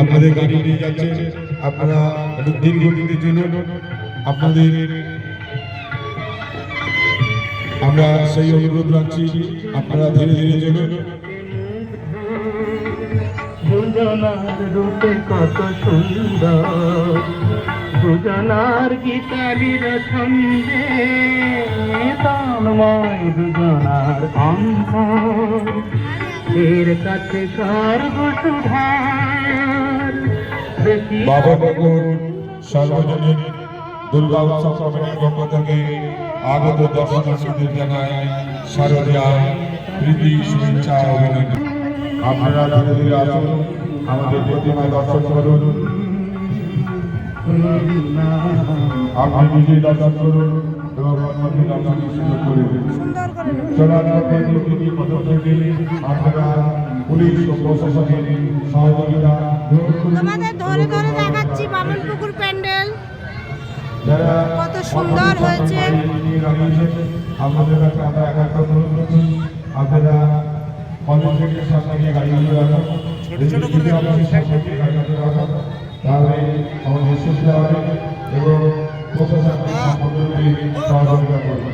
আপনাদের গাড়ি নিয়ে যাচ্ছে আপনারা ধীর গতিতে চলুন আপনাদের আমরা সেই অনুরোধ রাখছি, আপনারা ধীরে ধীরে চলুন। দুজনার গীতালির ছন্দে তন্ময় অন্তর এর কাছে স্বর্গ সুধার দেখি বাবা বকুর সার্বজনীন দুর্গা উৎসব কমিটির পক্ষ থেকে আগত দর্শনার্থীদের জানায় শারদীয়া প্রীতি শুভেচ্ছা ও অভিনন্দন। আপনারা ধীরে ধীরে আসুন আমাদের প্রতিমা দর্শন করুন। আপনি নিজে পদক্ষেপ আপনারা পুলিশ ও প্রশাসনের সহযোগিতা তোমাদের ধরে ধরে দেখাচ্ছি কত সুন্দর হয়েছে। নিয়ে তাহলে আমাদের সুবিধা হবে এবং প্রশাসন সহযোগিতা করবে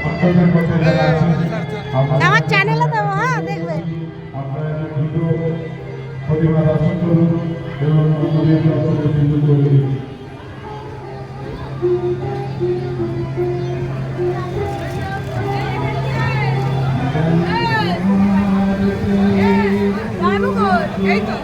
অন্তর্গত মধ্যে যারা আছেন আমার চ্যানেলে দেবো হ্যাঁ দেখবে আপনারা দ্রুত প্রতিমা দর্শন করুন এবং অন্যদের দর্শনের সুযোগ করে দিন এই তো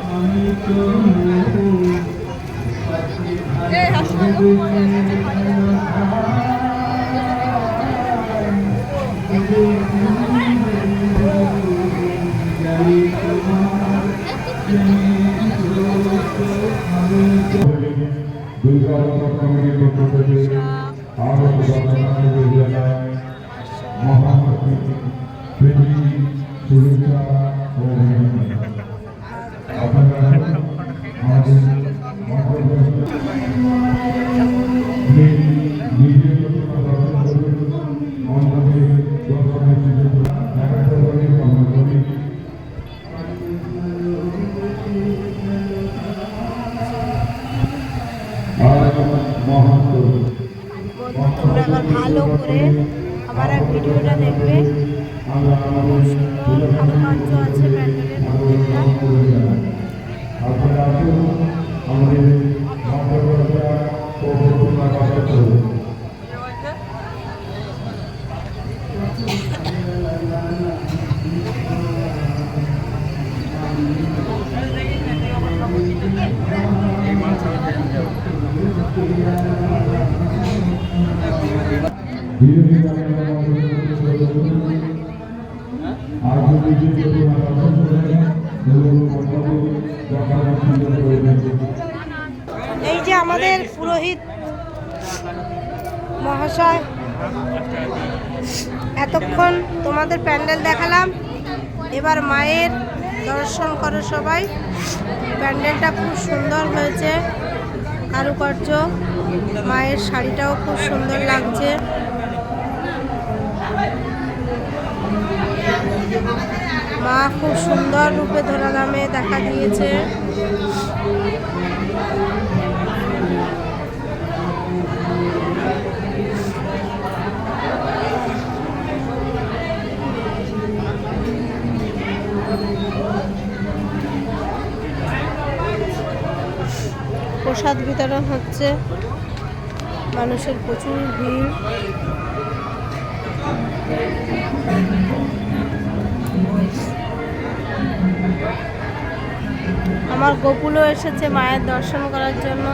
শুভেচ্ছা ও অভিনন্দন আপনারা আমাদের তোমরা এবার ভালো করে আমার আর ভিডিওটা দেখবে। খুব সুন্দর আছে আপনারা আসুন আমাদের মন্ত্রপ্রদেশা ও প্রতিমা দর্শন করুন ধীরে ধীরে আপনারা মন্ত্রপ্রদেশা করুন আর যদি যে প্রতিমা দর্শন করেন এবং মন্ত্রপ্রদেশ দেখার সুযোগ করে দেন এই যে আমাদের পুরোহিত মহাশয় এতক্ষণ তোমাদের প্যান্ডেল দেখালাম এবার মায়ের দর্শন করো সবাই। প্যান্ডেলটা খুব সুন্দর হয়েছে। কারুকার্য। মায়ের শাড়িটাও খুব সুন্দর লাগছে। মা খুব সুন্দর রূপে ধরা ধরাধামে দেখা দিয়েছে। প্রসাদ বিতরণ হচ্ছে মানুষের প্রচুর ভিড়। আমার গোকুলও এসেছে মায়ের দর্শন করার জন্য।